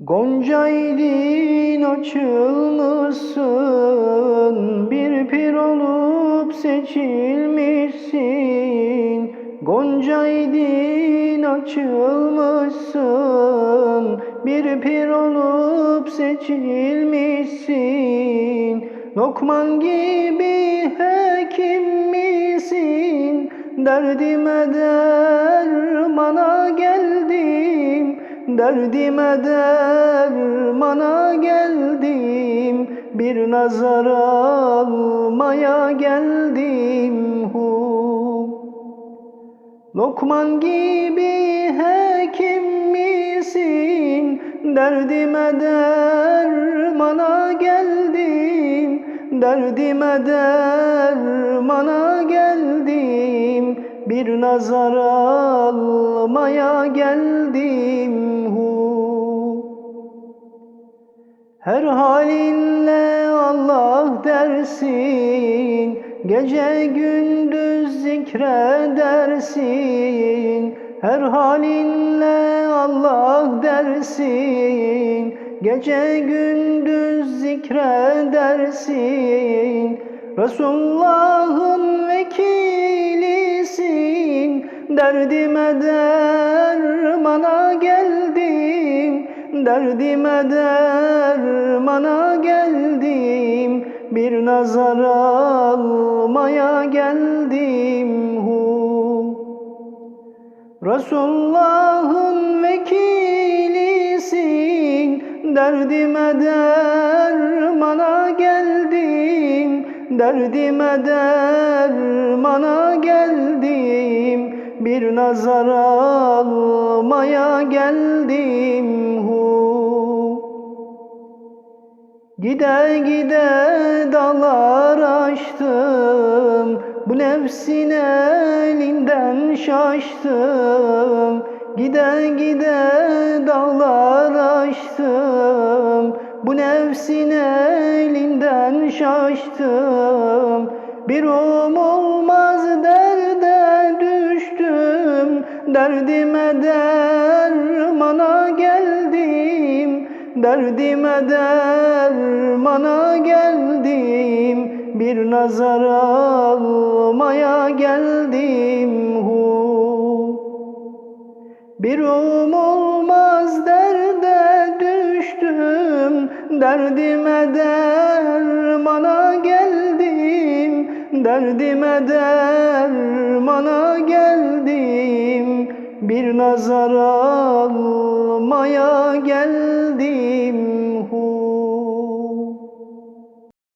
Gonca idin açılmışsın, bir pir olup seçilmişsin. Gonca idin açılmışsın, bir pir olup seçilmişsin. Lokman gibi hekim misin? Derdime dermana geldim. Derdime dermana geldim Bir nazar almaya geldim. Hu. Lokman gibi hekim misin? Derdime dermana geldim Derdime dermana geldim. Bir nazar almaya geldim Her halinle Allah dersin Gece gündüz zikredersin. Her halinle Allah dersin Gece gündüz zikredersin. Resulullah'ın vekilisin Derdime dermana geldim. Derdime dermana geldim Bir nazar almaya geldim. Hu. Resulullah'ın vekilisin Derdime dermana geldim. Derdime dermana geldim Bir nazar almaya geldim. Hu Gide gide dağlar aştım. Bu nefsin elinden şaştım. Gide gide dağlar aştım. Bu nefsin elinden şaştım. Bir um olmaz derde düştüm. Derdime dermana Derdime dermana geldim Bir nazar almaya geldim. Hu. Bir um olmaz derde düştüm Derdime dermana geldim. Derdime dermana geldim Bir nazar almaya geldim